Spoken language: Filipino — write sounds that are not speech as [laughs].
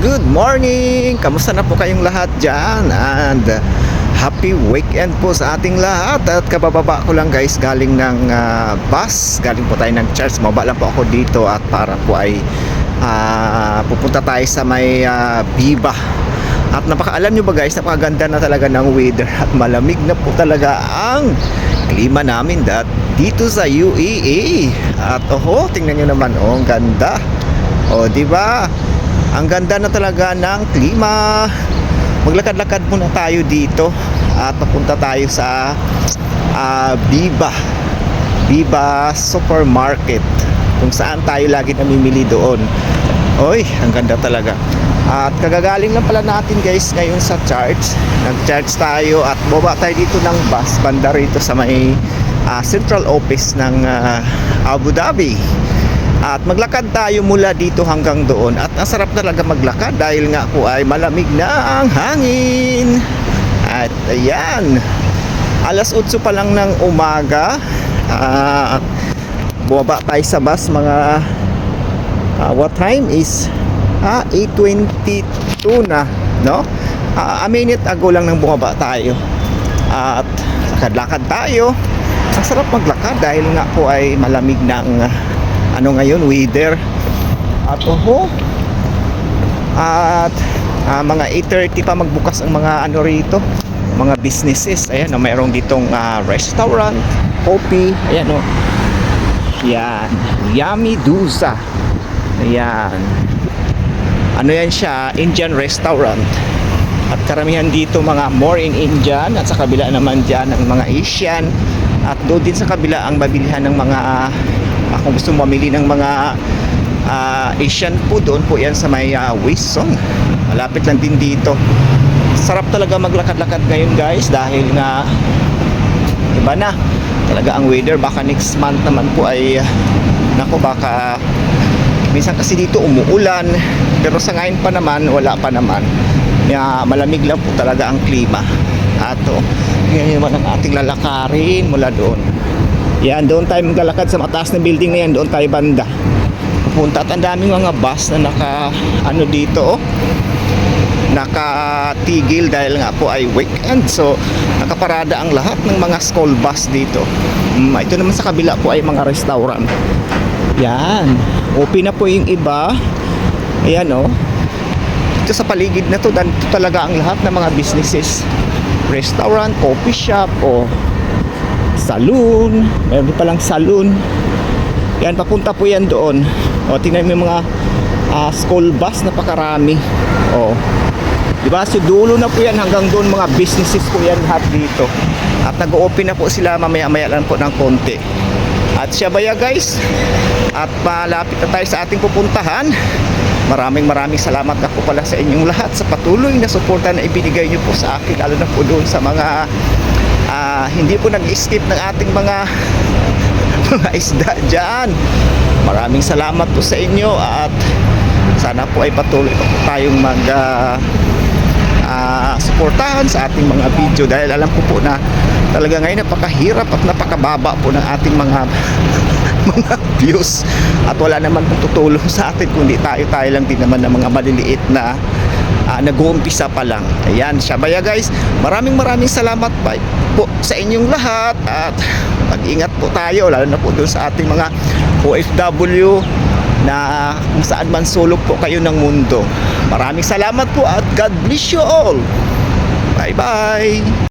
good morning! Kamusta na po kayong lahat dyan? And uh, happy weekend po sa ating lahat At kabababa ko lang guys galing ng uh, bus Galing po tayo ng church Mababa lang po ako dito at para po ay uh, pupunta tayo sa may uh, Biba at napakaalam nyo ba guys, napakaganda na talaga ng weather [laughs] at malamig na po talaga ang klima namin dat dito sa UAE. At oho, tingnan nyo naman, oh, ang ganda. O, di ba? Ang ganda na talaga ng klima. Maglakad-lakad muna tayo dito at papunta tayo sa ah, Biba. Biba Supermarket kung saan tayo lagi namimili doon. Oy, ang ganda talaga. At kagagaling lang pala natin guys ngayon sa church. Nag-charge tayo at baba tayo dito ng bus banda rito sa may ah, central office ng ah, Abu Dhabi. At maglakad tayo mula dito hanggang doon at ang sarap talaga maglakad dahil nga po ay malamig na ang hangin. At ayan, alas 8 pa lang ng umaga. Ah, bumaba tayo sa bus mga ah, what time is ah, 8.22 na no Ah, a minute ago lang nang bumaba tayo at lakad-lakad tayo ang sarap maglakad dahil nga po ay malamig ng ah, ano ngayon weather? At oho. At ah, mga 8.30 pa magbukas ang mga ano rito mga businesses. Ayan oh, mayroong ditong ah, restaurant coffee. Ayan oh. Yan. Yummy Dusa. Ayan. Ano yan siya? Indian restaurant. At karamihan dito mga more in Indian. At sa kabila naman dyan ang mga Asian. At doon din sa kabila ang mabilihan ng mga uh, kung gusto mamili ng mga ah, Asian food doon po yan sa may uh, Wison malapit lang din dito. Sarap talaga maglakad-lakad ngayon guys dahil nga iba na. Talaga ang weather baka next month naman po ay nako baka minsan kasi dito umuulan pero sa ngayon pa naman wala pa naman. Kaya malamig lang po talaga ang klima. At oh, yan naman ang ating lalakarin mula doon yan doon tayo maglalakad sa mataas na building na yan. Doon tayo banda. Pupunta at ang daming mga bus na naka ano dito oh. Nakatigil dahil nga po ay weekend so nakaparada ang lahat ng mga school bus dito. Mm, ito naman sa kabila po ay mga restaurant. Yan. Open na po yung iba. Ayan oh. Ito sa paligid na to dito talaga ang lahat ng mga businesses. Restaurant, coffee shop o saloon meron palang saloon yan papunta po yan doon o tingnan mo yung mga ah, school bus napakarami o Diba? So dulo na po yan hanggang doon mga businesses po yan lahat dito. At nag-open na po sila mamaya-maya lang po ng konti. At siya ba ya guys? At malapit na tayo sa ating pupuntahan. Maraming maraming salamat na po pala sa inyong lahat sa patuloy na suporta na ibinigay nyo po sa akin lalo na po doon sa mga ah, hindi po nag-skip ng ating mga [laughs] mga isda dyan. Maraming salamat po sa inyo at sana po ay patuloy pa po tayong mag ah, ah, suportahan sa ating mga video dahil alam ko po na talaga ngayon napakahirap at napakababa po ng ating mga [laughs] mga views at wala naman pong tutulong sa atin kundi tayo tayo lang din naman ng mga maliliit na uh, nag-uumpisa pa lang ayan siya guys maraming maraming salamat pa po sa inyong lahat at mag-ingat po tayo lalo na po doon sa ating mga OFW na kung saan man sulok po kayo ng mundo. Maraming salamat po at God bless you all. Bye bye.